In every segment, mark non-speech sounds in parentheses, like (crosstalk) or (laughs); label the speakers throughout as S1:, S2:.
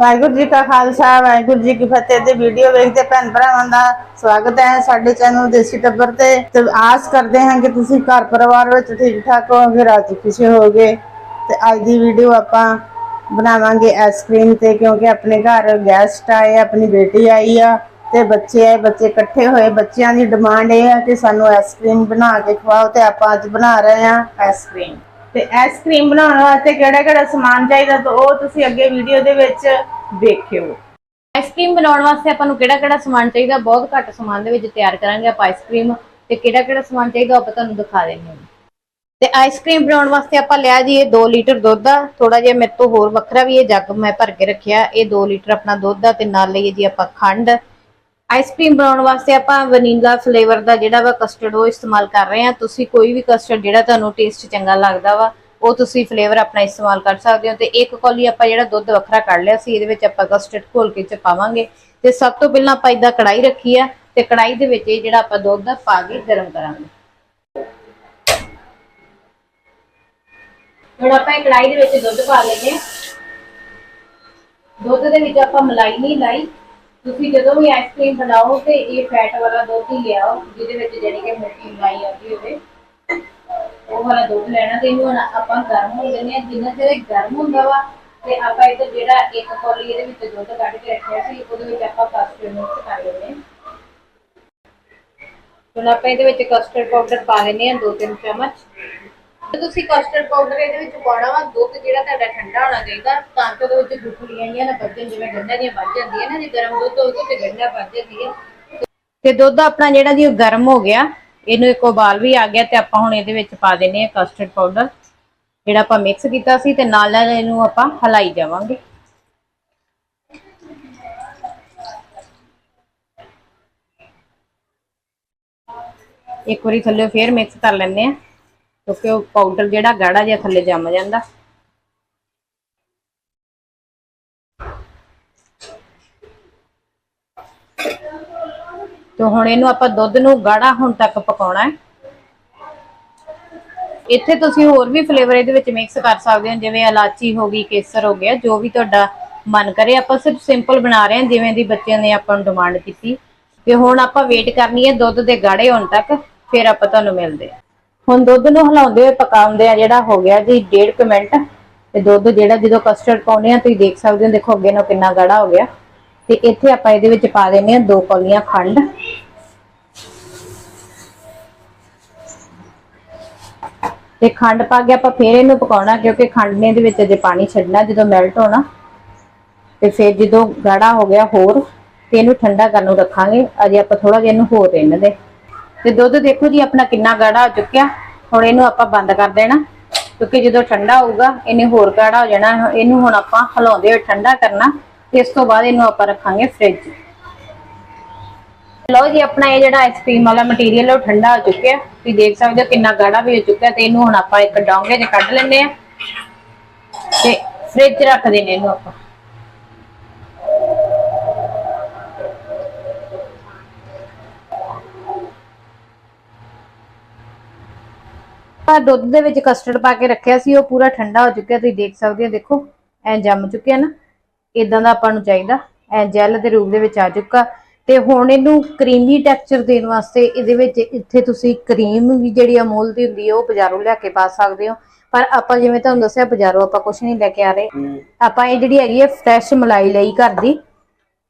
S1: ਵਾਹਿਗੁਰੂ ਜੀ ਕਾ ਖਾਲਸਾ, ਵਾਹਿਗੁਰੂ ਜੀ ਕੀ ਫਤਿਹ ਤੇ ਵੀਡੀਓ ਵੇਖਦੇ ਭੈਣ ਭਰਾਵਾਂ ਦਾ ਸਵਾਗਤ ਹੈ ਸਾਡੇ ਚੈਨਲ ਦੇਸੀ ਟੱਬਰ ਤੇ। ਤੇ ਆਸ ਕਰਦੇ ਹਾਂ ਕਿ ਤੁਸੀਂ ਘਰ ਪਰਿਵਾਰ ਵਿੱਚ ਠੀਕ ਠਾਕ ਹੋਵੋਗੇ, ਰਾਜੀ ਖੁਸ਼ੀ ਹੋਵੋਗੇ। ਤੇ ਅੱਜ ਦੀ ਵੀਡੀਓ ਆਪਾਂ ਬਣਾਵਾਂਗੇ ਆਈਸਕ੍ਰੀਮ ਤੇ, ਕਿਉਂਕਿ ਆਪਣੇ ਘਰ ਗੈਸਟ ਆਏ ਆਪਣੀ ਬੇਟੀ ਆਈ ਆ। ਤੇ ਬੱਚੇ ਆਏ, ਬੱਚੇ ਇਕੱਠੇ ਹੋਏ। ਬੱਚਿਆਂ ਦੀ ਡਿਮਾਂਡ ਇਹ ਆ ਕਿ ਸਾਨੂੰ ਆਈਸਕ੍ਰੀਮ ਬਣਾ ਕੇ ਖਵਾਓ ਤੇ ਆਪਾਂ ਅੱਜ ਬਣਾ ਰਹੇ ਹਾਂ ਆਈਸਕ੍ਰੀਮ ਤੇ ਆਈਸਕ੍ਰੀਮ ਬਣਾਉਣ ਵਾਸਤੇ ਕਿਹੜਾ ਕਿਹੜਾ ਸਮਾਨ ਚਾਹੀਦਾ ਤਾਂ ਉਹ ਤੁਸੀਂ ਅੱਗੇ ਵੀਡੀਓ ਦੇ ਵਿੱਚ ਵੇਖਿਓ।
S2: ਆਈਸਕ੍ਰੀਮ ਬਣਾਉਣ ਵਾਸਤੇ ਆਪਾਂ ਨੂੰ ਕਿਹੜਾ ਕਿਹੜਾ ਸਮਾਨ ਚਾਹੀਦਾ? ਬਹੁਤ ਘੱਟ ਸਮਾਨ ਦੇ ਵਿੱਚ ਤਿਆਰ ਕਰਾਂਗੇ ਆਪਾਂ ਆਈਸਕ੍ਰੀਮ ਤੇ ਕਿਹੜਾ ਕਿਹੜਾ ਸਮਾਨ ਚਾਹੀਦਾ ਆਪਾਂ ਤੁਹਾਨੂੰ ਦਿਖਾ ਦਿੰਦੇ ਹਾਂ। ਤੇ ਆਈਸਕ੍ਰੀਮ ਬਣਾਉਣ ਵਾਸਤੇ ਆਪਾਂ ਲਿਆ ਜੀ ਇਹ 2 ਲੀਟਰ ਦੁੱਧ ਆ ਥੋੜਾ ਜਿਹਾ ਮੇਰੇ ਤੋਂ ਹੋਰ ਵੱਖਰਾ ਵੀ ਇਹ ਜੱਗ ਮੈਂ ਭਰ ਕੇ ਰੱਖਿਆ। ਇਹ 2 ਲੀਟਰ ਆਪਣਾ ਦੁੱਧ ਆ ਤੇ ਨਾਲ ਲਈਏ ਜੀ ਆਪਾਂ ਖੰਡ। ਆਈਸਕ੍ਰੀਮ ਬਣਾਉਣ ਵਾਸਤੇ ਆਪਾਂ ਵਨੀਲਾ ਫਲੇਵਰ ਦਾ ਜਿਹੜਾ ਵਾ ਕਸਟਰਡ ਉਹ ਇਸਤੇਮਾਲ ਕਰ ਰਹੇ ਹਾਂ। ਤੁਸੀਂ ਕੋਈ ਵੀ ਕਸਟਰਡ ਜਿਹੜਾ ਤੁਹਾਨੂੰ ਟੇਸਟ ਚੰਗਾ ਲੱਗਦਾ ਵਾ, ਉਹ ਤੁਸੀਂ ਫਲੇਵਰ ਆਪਣਾ ਇਸਤੇਮਾਲ ਕਰ ਸਕਦੇ ਹੋ। ਤੇ ਇੱਕ ਕੌਲੀ ਆਪਾਂ ਜਿਹੜਾ ਦੁੱਧ ਵੱਖਰਾ ਕੱਢ ਲਿਆ ਸੀ, ਇਹਦੇ ਵਿੱਚ ਆਪਾਂ ਕਸਟਰਡ ਘੋਲ ਕੇ ਚ ਪਾਵਾਂਗੇ। ਤੇ ਸਭ ਤੋਂ ਪਹਿਲਾਂ ਆਪਾਂ ਇਦਾਂ ਕੜਾਈ ਰੱਖੀ ਆ ਤੇ ਕੜਾਈ ਦੇ ਵਿੱਚ ਇਹ ਜਿਹੜਾ ਆਪਾਂ ਦੁੱਧ ਆ ਪਾ ਕੇ ਗਰਮ ਕਰਾਂਗੇ। ਹੁਣ ਆਪਾਂ ਇਹ ਕੜਾਈ ਦੇ ਵਿੱਚ ਦੁੱਧ ਪਾ ਲੈਂਦੇ ਦੁੱਧ ਦੇ ਵਿੱਚ ਆਪਾਂ ਮਲਾਈ ਨਹੀਂ ਲਾਈ। ਤੁਸੀਂ ਜਦੋਂ ਵੀ ਆਈਸਕ੍ਰੀਮ ਬਣਾਓ ਤੇ ਇਹ ਫੈਟ ਵਾਲਾ ਦੁੱਧ ਹੀ ਲਿਆਓ, ਜਿਹਦੇ ਵਿੱਚ ਜਿਹੜੀ ਕਿ ਮੋਟੀ ਮਲਾਈ ਆਉਂਦੀ ਹੋਵੇ। ਉਹ ਵਾਲਾ ਦੁੱਧ ਲੈਣਾ ਤੇ ਇਹਨੂੰ ਆਪਾਂ ਗਰਮ ਹੋ ਜਾਂਦੇ ਆ ਜਿੰਨਾ ਚਿਰ ਇਹ ਗਰਮ ਹੁੰਦਾ ਵਾ ਤੇ ਆਪਾਂ ਇਹ ਜਿਹੜਾ ਇੱਕ ਕੌਲੀ ਇਹਦੇ ਵਿੱਚ ਦੁੱਧ ਕੱਢ ਕੇ ਰੱਖਿਆ ਸੀ, ਉਹਦੇ ਵਿੱਚ ਆਪਾਂ ਕਸਟਰਡ ਮਿਕਸ ਕਰ ਲੈਂਦੇ ਹਾਂ। ਹੁਣ ਆਪਾਂ ਇਹਦੇ ਵਿੱਚ ਕਸਟਰਡ ਪਾਊਡਰ ਪਾ ਲੈਂਦੇ ਆ 2-3 ਚਮਚ। ਤੁਸੀਂ ਕਸਟਰਡ ਪਾਊਡਰ ਇਹਦੇ ਵਿੱਚ ਪਾਉਣਾ ਵਾ, ਦੁੱਧ ਜਿਹੜਾ ਤੁਹਾਡਾ ਠੰਡਾ ਹੋਣਾ ਚਾਹੀਦਾ, ਤਾਂ ਕਿ ਉਹਦੇ ਵਿੱਚ ਗੁਠਲੀਆਂ ਜਿਹੀਆਂ ਨਾ ਵੱਜਣ ਜਿਵੇਂ ਗੰਢਾਂ ਦੀਆਂ ਵੱਜ ਜਾਂਦੀਆਂ ਨਾ, ਜੇ ਗਰਮ ਦੁੱਧ ਹੋਵੇ ਤੇ ਗੰਢਾਂ ਵੱਜ ਜਾਂਦੀ ਹੈ ਤੇ ਦੁੱਧ ਆਪਣਾ ਜਿਹੜਾ ਜੀ ਉਹ ਗਰਮ ਹੋ ਗਿਆ, ਇਹਨੂੰ ਇੱਕ ਉਬਾਲ ਵੀ ਆ ਗਿਆ ਤੇ ਆਪਾਂ ਹੁਣ ਇਹਦੇ ਵਿੱਚ ਪਾ ਦਿੰਨੇ ਆ ਕਸਟਰਡ ਪਾਊਡਰ ਜਿਹੜਾ ਆਪਾਂ ਮਿਕਸ ਕੀਤਾ ਸੀ ਤੇ ਨਾਲ ਨਾਲ ਇਹਨੂੰ ਆਪਾਂ ਹਲਾਈ ਜਾਵਾਂਗੇ। ਇੱਕ ਵਾਰੀ ਥੱਲੇ ਫੇਰ ਮਿਕਸ ਕਰ ਲੈਂਦੇ ਆ ਕਿਉਂਕਿ ਉਹ ਪਾਊਡਰ ਜਿਹੜਾ ਗਾੜਾ ਜਿਹਾ ਥੱਲੇ ਜੰਮ ਜਾਂਦਾ। ਤੇ ਹੁਣ ਇਹਨੂੰ ਆਪਾਂ ਦੁੱਧ ਨੂੰ ਗਾੜਾ ਹੁਣ ਤੱਕ ਪਕਾਉਣਾ ਹੈ। ਇੱਥੇ ਤੁਸੀਂ ਹੋਰ ਵੀ ਫਲੇਵਰ ਇਹਦੇ ਵਿੱਚ ਮਿਕਸ ਕਰ ਸਕਦੇ ਹੋ, ਜਿਵੇਂ ਇਲਾਚੀ ਹੋ ਗਈ, ਕੇਸਰ ਹੋ ਗਿਆ, ਜੋ ਵੀ ਤੁਹਾਡਾ ਮਨ ਕਰੇ। ਆਪਾਂ ਸਿਰਫ ਸਿੰਪਲ ਬਣਾ ਰਹੇ ਹਾਂ, ਜਿਵੇਂ ਦੀ ਬੱਚਿਆਂ ਨੇ ਆਪਾਂ ਨੂੰ ਡਿਮਾਂਡ ਕੀਤੀ। ਤੇ ਹੁਣ ਆਪਾਂ ਵੇਟ ਕਰਨੀ ਹੈ ਦੁੱਧ ਦੇ ਗਾੜੇ ਹੋਣ ਤੱਕ, ਫਿਰ ਆਪਾਂ ਤੁਹਾਨੂੰ ਮਿਲਦੇ ਹਾਂ। ਹੁਣ ਦੁੱਧ ਨੂੰ ਹਿਲਾਉਂਦੇ ਹੋਏ ਪਕਾਉਂਦੇ ਆ, ਜਿਹੜਾ ਹੋ ਗਿਆ ਜੀ 1.5 ਮਿੰਟ। ਤੇ ਦੁੱਧ ਜਿਹੜਾ ਜਦੋਂ ਕਸਟਰਡ ਪਾਉਨੇ ਆ, ਤੁਸੀਂ ਦੇਖ ਸਕਦੇ ਹੋ, ਦੇਖੋ ਅੱਗੇ ਨੂੰ ਕਿੰਨਾ ਗਾੜਾ ਹੋ ਗਿਆ। ਤੇ ਇੱਥੇ ਆਪਾਂ ਇਹਦੇ ਵਿੱਚ ਪਾ ਦੇਣੇ ਆ ਦੋ ਕੌਲੀਆਂ ਖੰਡ। ਤੇ ਖੰਡ ਪਾ ਕੇ ਆਪਾਂ ਫੇਰ ਇਹਨੂੰ ਪਕਾਉਣਾ, ਕਿਉਂਕਿ ਖੰਡ ਨੇ ਇਹਦੇ ਵਿੱਚ ਅਜੇ ਪਾਣੀ ਛੱਡਣਾ ਜਦੋਂ ਮੈਲਟ ਹੋਣਾ। ਤੇ ਫਿਰ ਜਦੋਂ ਗਾੜਾ ਹੋ ਗਿਆ ਹੋਰ, ਤੇ ਇਹਨੂੰ ਠੰਡਾ ਕਰਨ ਨੂੰ ਰੱਖਾਂਗੇ। ਅਜੇ ਆਪਾਂ ਥੋੜਾ ਜਿਹਾ ਇਹਨੂੰ ਹੋਰ ਰਹਿਣ ਦੇ ਤੇ ਦੁੱਧ ਦੇਖੋ ਜੀ, ਆਪਣਾ ਕਿੰਨਾ ਗਾੜਾ ਹੋ ਚੁੱਕਿਆ। ਹੁਣ ਇਹਨੂੰ ਆਪਾਂ ਬੰਦ ਕਰ ਦੇਣਾ, ਕਿਉਂਕਿ ਜਦੋਂ ਠੰਡਾ ਹੋਊਗਾ, ਇਹਨੇ ਹੋਰ ਗਾੜਾ ਹੋ ਜਾਣਾ। ਇਹਨੂੰ ਹੁਣ ਆਪਾਂ ਹਿਲਾਉਂਦੇ ਹੋਏ ਠੰਡਾ ਕਰਨਾ, ਤੇ ਇਸ ਤੋਂ ਬਾਅਦ ਇਹਨੂੰ ਆਪਾਂ ਰੱਖਾਂਗੇ ਫ੍ਰਿਜ ਲਓ ਜੀ, ਆਪਣਾ ਇਹ ਜਿਹੜਾ ਆਈਸਕ੍ਰੀਮ ਵਾਲਾ ਮਟੀਰੀਅਲ ਉਹ ਠੰਡਾ ਹੋ ਚੁੱਕਿਆ। ਤੁਸੀਂ ਦੇਖ ਸਕਦੇ ਹੋ ਕਿੰਨਾ ਗਾੜਾ ਵੀ ਹੋ ਚੁੱਕਿਆ ਤੇ ਇਹਨੂੰ ਹੁਣ ਆਪਾਂ ਇੱਕ ਡੋਂਗੇ 'ਚ ਕੱਢ ਲੈਂਦੇ ਆ। ਤੇ ਫ੍ਰਿਜ ਰੱਖ ਦੇਣੇ ਇਹਨੂੰ ਆਪਾਂ। ਦੁੱਧ ਦੇ ਵਿੱਚ ਕਸਟਰਡ ਪਾ ਕੇ ਰੱਖਿਆ ਸੀ ਉਹ ਪੂਰਾ ਠੰਡਾ ਹੋ ਚੁੱਕਿਆ ਤੁਸੀਂ ਦੇਖ ਸਕਦੇ ਹੋ ਦੇਖੋ ਐ ਜੰਮ ਚੁੱਕਿਆ ਨਾ। ਇਦਾਂ ਦਾ ਆਪਾਂ ਨੂੰ ਚਾਹੀਦਾ ਐ ਜੈਲ ਦੇ ਰੂਪ ਦੇ ਵਿੱਚ ਆ ਚੁੱਕਾ। ਤੇ ਹੁਣ ਇਹਨੂੰ ਕਰੀਮੀ ਟੈਕਸਚਰ ਦੇਣ ਵਾਸਤੇ ਇਹਦੇ ਵਿੱਚ ਇੱਥੇ ਤੁਸੀਂ ਕਰੀਮ ਵੀ ਜਿਹੜੀ ਅਮੂਲ ਦੀ ਹੁੰਦੀ ਹੈ ਉਹ ਬਾਜ਼ਾਰੋਂ ਲਿਆ ਕੇ ਪਾ ਸਕਦੇ ਹੋ। ਪਰ ਆਪਾਂ ਜਿਵੇਂ ਤੁਹਾਨੂੰ ਦੱਸਿਆ ਬਾਜ਼ਾਰੋਂ ਆਪਾਂ ਕੁਝ ਨਹੀਂ ਲੈ ਕੇ ਆ ਰਹੇ। ਆਪਾਂ ਇਹ ਜਿਹੜੀ ਹੈਗੀ ਹੈ ਫਰੈਸ਼ ਮਲਾਈ ਲਈ ਘਰ ਦੀ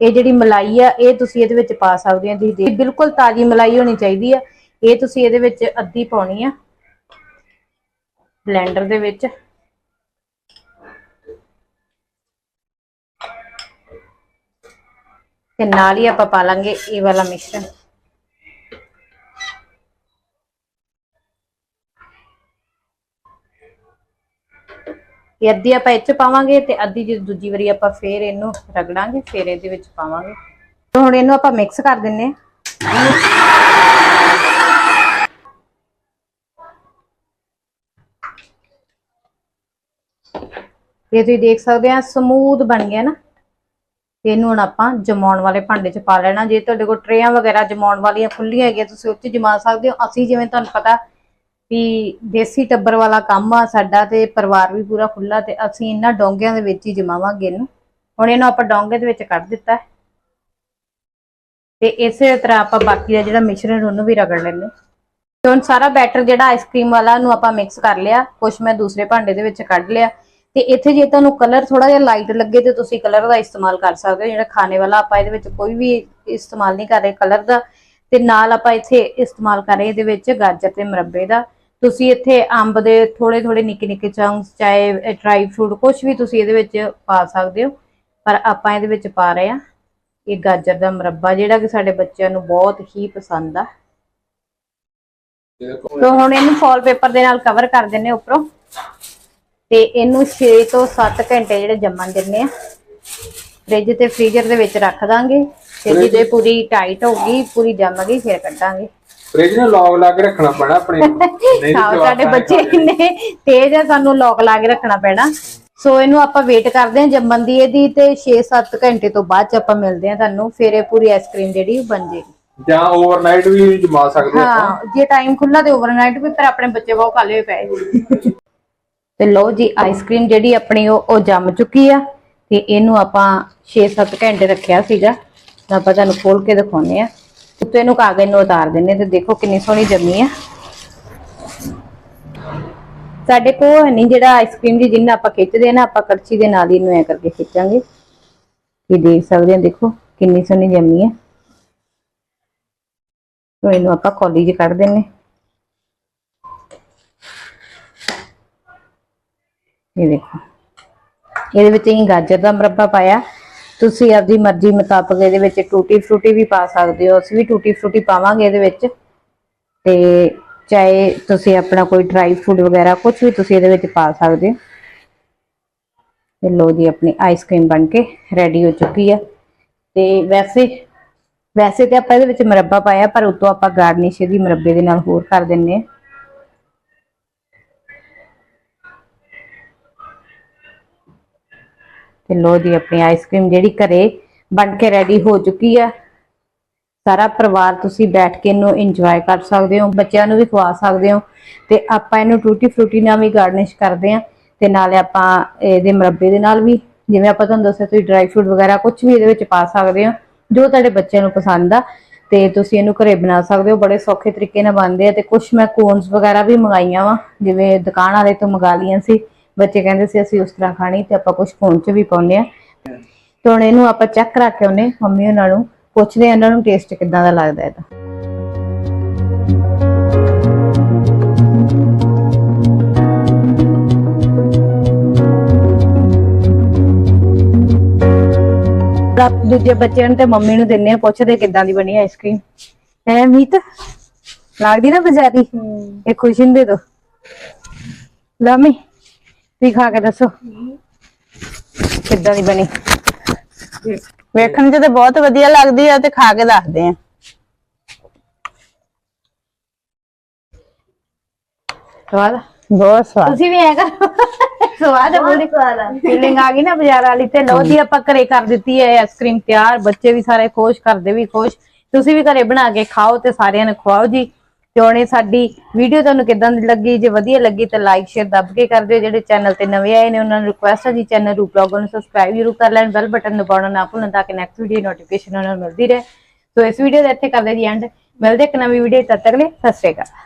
S2: ਇਹ ਜਿਹੜੀ ਮਲਾਈ ਆ ਇਹ ਤੁਸੀਂ ਇਹਦੇ ਵਿੱਚ ਪਾ ਸਕਦੇ ਹੋ। ਤੁਸੀਂ ਦੇਖ ਬਿਲਕੁਲ ਤਾਜ਼ੀ ਮਲਾਈ ਹੋਣੀ ਚਾਹੀਦੀ ਆ। ਇਹ ਤੁਸੀਂ ਇਹਦੇ ਵਿੱਚ ਅੱਧੀ ਪਾਉਣੀ ਆ। ਬਲੈਂਡਰ ਦੇ ਵਿੱਚ। ਤੇ ਨਾਲ ਹੀ ਆਪਾਂ ਪਾ ਲਾਂਗੇ ਇਹ ਵਾਲਾ ਮਿਸ਼ਰਣ ਇਹ ਅੱਧੀ ਆਪਾਂ ਇਹ ਚ ਪਾਵਾਂਗੇ ਤੇ ਅੱਧੀ ਜੇ ਦੂਜੀ ਵਾਰੀ ਆਪਾਂ ਫੇਰ ਇਹਨੂੰ ਰਗੜਾਂਗੇ, ਫੇਰ ਇਹਦੇ ਵਿੱਚ ਪਾਵਾਂਗੇ। ਤੇ ਹੁਣ ਇਹਨੂੰ ਆਪਾਂ ਮਿਕਸ ਕਰ ਦਿੰਨੇ ਆ। ਇਹ ਤੁਸੀਂ ਦੇਖ ਸਕਦੇ ਆ ਸਮੂਥ ਬਣ ਗਿਆ ਨਾ, ਤੇ ਇਹਨੂੰ ਹੁਣ ਆਪਾਂ ਜਮਾਉਣ ਵਾਲੇ ਭਾਂਡੇ 'ਚ ਪਾ ਲੈਣਾ। ਜੇ ਤੁਹਾਡੇ ਕੋਲ ਟਰੇਆਂ ਵਗੈਰਾ ਜਮਾਉਣ ਵਾਲੀਆਂ ਖੁੱਲੀਆਂ ਹੈਗੀਆਂ, ਤੁਸੀਂ ਉੱਚ ਜਮਾ ਸਕਦੇ ਹੋ। ਅਸੀਂ ਜਿਵੇਂ ਤੁਹਾਨੂੰ ਪਤਾ ਵੀ ਦੇਸੀ ਟੱਬਰ ਵਾਲਾ ਕੰਮ ਆ ਸਾਡਾ ਤੇ ਪਰਿਵਾਰ ਵੀ ਪੂਰਾ ਖੁੱਲਾ ਤੇ ਅਸੀਂ ਇਹਨਾਂ ਡੋਂਗਿਆਂ ਦੇ ਵਿੱਚ ਹੀ ਜਮਾਵਾਂਗੇ ਇਹਨੂੰ। ਹੁਣ ਇਹਨੂੰ ਆਪਾਂ ਡੋਂਗੇ ਦੇ ਵਿੱਚ ਕੱਢ ਦਿੱਤਾ ਤੇ ਇਸੇ ਤਰ੍ਹਾਂ ਆਪਾਂ ਬਾਕੀ ਦਾ ਜਿਹੜਾ ਮਿਸ਼ਰਣ ਉਹਨੂੰ ਵੀ ਰਗੜ ਲੈਂਦੇ ਤੇ ਹੁਣ ਸਾਰਾ ਬੈਟਰ ਜਿਹੜਾ ਆਈਸਕ੍ਰੀਮ ਵਾਲਾ ਨੂੰ ਆਪਾਂ ਮਿਕਸ ਕਰ ਲਿਆ। ਕੁਛ ਮੈਂ ਦੂਸਰੇ ਭਾਂਡੇ ਦੇ ਵਿੱਚ ਕੱਢ ਲਿਆ। ਤੇ ਇੱਥੇ ਜੇ ਤੁਹਾਨੂੰ ਕਲਰ ਥੋੜਾ ਜਿਹਾ ਲਾਈਟ ਲੱਗੇ ਤੇ ਤੁਸੀਂ ਕਲਰ ਦਾ ਇਸਤੇਮਾਲ ਕਰ ਸਕਦੇ ਹੋ। ਜਿਹੜਾ ਖਾਣੇ ਵਾਲਾ ਆਪਾਂ ਇਹਦੇ ਵਿੱਚ ਕੋਈ ਵੀ ਇਸਤੇਮਾਲ ਨਹੀਂ ਕਰ ਰਹੇ ਕਲਰ ਦਾ। ਤੇ ਨਾਲ ਆਪਾਂ ਇੱਥੇ ਇਸਤੇਮਾਲ ਕਰ ਰਹੇ ਇਹਦੇ ਵਿੱਚ ਗਾਜਰ ਤੇ ਮੁਰੱਬੇ ਦਾ। ਤੁਸੀਂ ਇੱਥੇ ਅੰਬ ਦੇ ਥੋੜੇ ਥੋੜੇ ਨਿੱਕੇ ਨਿੱਕੇ ਚੰਕਸ ਚਾਹੇ ਡਰਾਈ ਫਰੂਟ ਕੁਝ ਵੀ ਤੁਸੀਂ ਇਹਦੇ ਵਿੱਚ ਪਾ ਸਕਦੇ ਹੋ। ਪਰ ਆਪਾਂ ਇਹਦੇ ਵਿੱਚ ਪਾ ਰਹੇ ਆ ਇਹ ਗਾਜਰ ਦਾ ਮੁਰੱਬਾ ਜਿਹੜਾ ਕਿ ਸਾਡੇ ਬੱਚਿਆਂ ਨੂੰ ਬਹੁਤ ਹੀ ਪਸੰਦ ਆ। ਤੋ ਹੁਣ ਇਹਨੂੰ ਫੋਲ ਪੇਪਰ ਦੇ ਨਾਲ ਕਵਰ ਕਰ ਦਿੰਨੇ ਉੱਪਰੋਂ। ਤੇ ਇਹਨੂੰ 6 ਤੋਂ 7 ਘੰਟੇ ਜਿਹੜੇ ਜੰਮਣ ਦਿੰਨੇ ਆ। ਫ੍ਰਿਜ ਤੇ ਫ੍ਰੀਜ਼ਰ ਦੇ ਵਿੱਚ ਰੱਖ ਦਾਂਗੇ। ਤੇ ਜਿਹਦੇ ਪੂਰੀ ਟਾਈਟ ਹੋ ਗਈ ਪੂਰੀ ਜੰਮ ਗਈ ਫਿਰ ਕੱਢਾਂਗੇ।
S3: ਫ੍ਰਿਜ ਨੂੰ ਲੌਗ ਲਾ ਕੇ ਰੱਖਣਾ ਪੈਣਾ ਆਪਣੇ ਨੂੰ। (laughs) ਨਹੀਂ ਤਾਂ
S2: ਸਾਡੇ
S3: ਜਵਾਕਾਂ
S2: ਬੱਚੇ
S3: ਖਾ।
S2: ਇੰਨੇ ਤੇਜ਼ ਆ ਸਾਨੂੰ ਲੋਕ ਲਾ ਕੇ ਰੱਖਣਾ ਪੈਣਾ। ਸੋ ਇਹਨੂੰ ਆਪਾਂ ਵੇਟ ਕਰਦੇ ਹਾਂ ਜੰਮਣ ਦੀ ਇਹਦੀ ਤੇ 6-7 ਘੰਟੇ ਤੋਂ ਬਾਅਦ ਚ ਆਪਾਂ ਮਿਲਦੇ ਹਾਂ ਤੁਹਾਨੂੰ ਫਿਰ ਇਹ ਪੂਰੀ ਆਈਸਕ੍ਰੀਮ ਜਿਹੜੀ ਬਣ ਜੇਗੀ।
S3: ਜਾਂ ਓਵਰਨਾਈਟ ਵੀ ਜਮਾ ਸਕਦੇ ਆਪਾਂ।
S2: ਹਾਂ ਜੇ ਟਾਈਮ ਖੁੱਲਾ ਤੇ ਓਵਰਨਾਈਟ ਵੀ ਪਰ ਆਪਣੇ ਬੱਚੇ ਬਹੁਤ ਕਾਲੇ ਹੋਏ ਪਏ। ਤੇ ਲਓ ਜੀ ਆਈਸਕ੍ਰੀਮ ਜਿਹੜੀ ਆਪਣੀ ਉਹ ਉਹ ਜੰਮ ਚੁੱਕੀ ਆ ਤੇ ਇਹਨੂੰ ਆਪਾਂ 6-7 ਘੰਟੇ ਰੱਖਿਆ ਸੀਗਾ। ਤਾਂ ਆਪਾਂ ਤੁਹਾਨੂੰ ਖੋਲ ਕੇ ਦਿਖਾਉਂਦੇ ਆ ਉੱਤੇ ਇਹਨੂੰ ਕਾਗਜ਼ ਨੂੰ ਉਤਾਰ ਦਿੰਨੇ ਤੇ ਦੇਖੋ ਕਿੰਨੀ ਸੋਹਣੀ ਜੰਮੀ ਆ। ਸਾਡੇ ਕੋਲ ਨਹੀਂ ਜਿਹੜਾ ਆਈਸਕ੍ਰੀਮ ਦੀ ਜਿੰਨਾ ਆਪਾਂ ਖਿੱਚਦੇ ਆ ਨਾ, ਆਪਾਂ ਕੜਛੀ ਦੇ ਨਾਲ ਹੀ ਇਹਨੂੰ ਐ ਕਰਕੇ ਖਿੱਚਾਂਗੇ। ਇਹ ਦੇਖ ਸਕਦੇ ਆ ਦੇਖੋ ਕਿੰਨੀ ਸੋਹਣੀ ਜੰਮੀ ਆ। ਤੋ ਇਹਨੂੰ ਆਪਾਂ ਕੌਲੀ 'ਚ ਕੱਢ ਦਿੰਨੇ ਇਹ ਦੇਖੋ। ਇਹਦੇ ਵਿੱਚ ਅਸੀਂ ਗਾਜਰ ਦਾ ਮੁਰੱਬਾ ਪਾਇਆ। ਤੁਸੀਂ ਆਪਦੀ ਮਰਜ਼ੀ ਮੁਤਾਬਕ ਇਹਦੇ ਵਿੱਚ ਟੂਟੀ ਫਰੂਟੀ ਵੀ ਪਾ ਸਕਦੇ ਹੋ। ਅਸੀਂ ਵੀ ਟੂਟੀ ਫਰੂਟੀ ਪਾਵਾਂਗੇ ਇਹਦੇ ਵਿੱਚ। ਤੇ ਚਾਹੇ ਤੁਸੀਂ ਆਪਣਾ ਕੋਈ ਡਰਾਈ ਫੂਡ ਵਗੈਰਾ ਕੁਝ ਵੀ ਤੁਸੀਂ ਇਹਦੇ ਵਿੱਚ ਪਾ ਸਕਦੇ ਹੋ। ਤੇ ਲੋ ਜੀ, ਆਪਣੀ ਆਈਸਕ੍ਰੀਮ ਬਣ ਕੇ ਰੈਡੀ ਹੋ ਚੁੱਕੀ ਆ। ਤੇ ਵੈਸੇ ਵੈਸੇ ਤੇ ਆਪਾਂ ਇਹਦੇ ਵਿੱਚ ਮੁਰੱਬਾ ਪਾਇਆ, ਪਰ ਉਤੋਂ ਆਪਾਂ ਗਾਰਨਿਸ਼ ਇਹਦੀ ਮੁਰੱਬੇ ਦੇ ਨਾਲ ਹੋਰ ਕਰ ਦਿੰਨੇ ਆ। ਤੇ ਲੋ ਜੀ, ਆਪਣੀ ਆਈਸਕ੍ਰੀਮ ਜਿਹੜੀ ਘਰੇ ਬਣ ਕੇ ਰੈਡੀ ਹੋ ਚੁੱਕੀ ਆ। ਸਾਰਾ ਪਰਿਵਾਰ ਤੁਸੀਂ ਬੈਠ ਕੇ ਇਹਨੂੰ ਇੰਜੋਏ ਕਰ ਸਕਦੇ ਹੋ, ਬੱਚਿਆਂ ਨੂੰ ਵੀ ਖਵਾ ਸਕਦੇ ਹੋ। ਤੇ ਆਪਾਂ ਇਹਨੂੰ ਟੂਟੀ ਫਰੂਟੀ ਨਾਲ ਵੀ ਗਾਰਨਿਸ਼ ਕਰਦੇ ਆ ਤੇ ਨਾਲੇ ਆਪਾਂ ਇਹਦੇ ਮੁਰੱਬੇ ਦੇ ਨਾਲ ਵੀ, ਜਿਵੇਂ ਆਪਾਂ ਤੁਹਾਨੂੰ ਦੱਸਿਆ, ਤੁਸੀਂ ਡਰਾਈ ਫਰੂਟ ਵਗੈਰਾ ਕੁਝ ਵੀ ਇਹਦੇ ਵਿੱਚ ਪਾ ਸਕਦੇ ਹੋ, ਜੋ ਤੁਹਾਡੇ ਬੱਚਿਆਂ ਨੂੰ ਪਸੰਦ ਆ। ਤੇ ਤੁਸੀਂ ਇਹਨੂੰ ਘਰੇ ਬਣਾ ਸਕਦੇ ਹੋ, ਬੜੇ ਸੌਖੇ ਤਰੀਕੇ ਨਾਲ ਬਣਦੇ ਆ। ਤੇ ਕੁਝ ਮੈਂ ਕੋਨਸ ਵਗੈਰਾ ਵੀ ਮੰਗਾਈਆਂ ਵਾ, ਜਿਵੇਂ ਦੁਕਾਨ ਵਾਲੇ ਤੋਂ ਮੰਗਾ ਲੀਆਂ ਸੀ। ਬੱਚੇ ਕਹਿੰਦੇ ਸੀ ਅਸੀਂ ਉਸ ਤਰ੍ਹਾਂ ਖਾਣੀ ਤੇ ਆਪਾਂ ਕੁਝ ਕੋਨ ਚ ਵੀ ਪਾਉਂਦੇ ਆ ਤੇ ਹੁਣ ਇਹਨੂੰ ਆਪਾਂ ਚੈੱਕ ਕਰਾ ਕੇ ਆਉਨੇ ਮੰਮੀ ਉਹਨਾਂ ਨੂੰ ਪੁੱਛਦੇ ਆ ਇਹਨਾਂ ਨੂੰ ਟੇਸਟ ਕਿੱਦਾਂ ਦਾ ਲੱਗਦਾ ਇਹਦਾ। ਆਪ ਦੂਜੇ ਬੱਚਿਆਂ ਨੂੰ ਤੇ ਮੰਮੀ ਨੂੰ ਦਿੰਨੇ ਆ ਪੁੱਛਦੇ ਕਿੱਦਾਂ ਦੀ ਬਣੀ ਆਈਸਕ੍ਰੀਮ ਹੈ ਮੀਤ ਲੱਗਦੀ ਨਾ ਬਜ਼ਾਰੀ? ਇਹ ਖੁਸ਼ੀ ਨੂੰ ਦੇ ਦੋ। ਲਾਮੀ ਤੁਸੀਂ ਖਾ ਕੇ ਦੱਸੋ? ਕਿੱਦਾਂ ਦੀ ਬਣੀ?
S1: ਵੇਖਣ 'ਚ ਤੇ ਬਹੁਤ ਵਧੀਆ ਲੱਗਦੀ ਆ ਤੇ ਖਾ ਕੇ ਦੱਸਦੇ ਆ।
S2: ਸਵਾਦ
S1: ਬਹੁਤ ਸਵਾਦ।
S2: ਤੁਸੀਂ ਵੀ ਐ ਕਰ। ਸਵਾਦ ਹੈ ਬੋਲੀ ਫੀਲਿੰਗ ਆ ਗਈ ਨਾ ਬਾਜ਼ਾਰ ਵਾਲੀ ਤੇ ਲਓ ਜੀ ਆਪਾਂ ਘਰੇ ਕਰ ਦਿੱਤੀ ਹੈ ਆਈਸਕ੍ਰੀਮ ਤਿਆਰ ਬੱਚੇ ਵੀ ਸਾਰੇ ਖੁਸ਼ ਕਰਦੇ ਵੀ ਖੁਸ਼। ਤੁਸੀਂ ਵੀ ਘਰੇ ਬਣਾ ਕੇ ਖਾਓ ਤੇ ਸਾਰਿਆਂ ਨੂੰ ਖਵਾਓ ਜੀ। ਤੇ ਸਾਡੀ ਵੀਡੀਓ ਤੁਹਾਨੂੰ ਕਿਦਾਂ ਦੀ ਲੱਗੀ? ਜੇ ਵਧੀਆ ਲੱਗੀ ਤਾਂ ਲਾਈਕ ਸ਼ੇਅਰ ਦੱਬ ਕੇ ਕਰ ਦਿਓ। ਜਿਹੜੇ ਚੈਨਲ ਤੇ ਨਵੇਂ ਆਏ ਨੇ, ਉਹਨਾਂ ਨੂੰ ਰਿਕੁਐਸਟ ਹੈ ਜੀ ਚੈਨਲ ਰੂ ਬਲੌਗ ਨੂੰ ਸਬਸਕ੍ਰਾਈਬ ਜ਼ਰੂਰ ਕਰ ਲੈਣ। ਬੈਲ ਬਟਨ ਦਬਾਉਣਾ ਨਾ ਭੁੱਲਣ ਤਾਂ ਕਿ ਨੈਕਸਟ ਵੀਡੀਓ ਨੋਟੀਫਿਕੇਸ਼ਨ ਉਹਨਾਂ ਨੂੰ ਮਿਲਦੀ ਰਹੇ। ਸੋ ਇਸ ਵੀਡੀਓ ਦਾ ਇੱਥੇ ਕਰਦੇ ਜੀ ਐਂਡ ਮਿਲਦੇ ਇੱਕ ਨਵੀਂ ਵੀਡੀਓ ਤਦ ਤੱਕ ਲਈ। ਸਤਿ ਸ਼੍ਰੀ ਅਕਾਲ।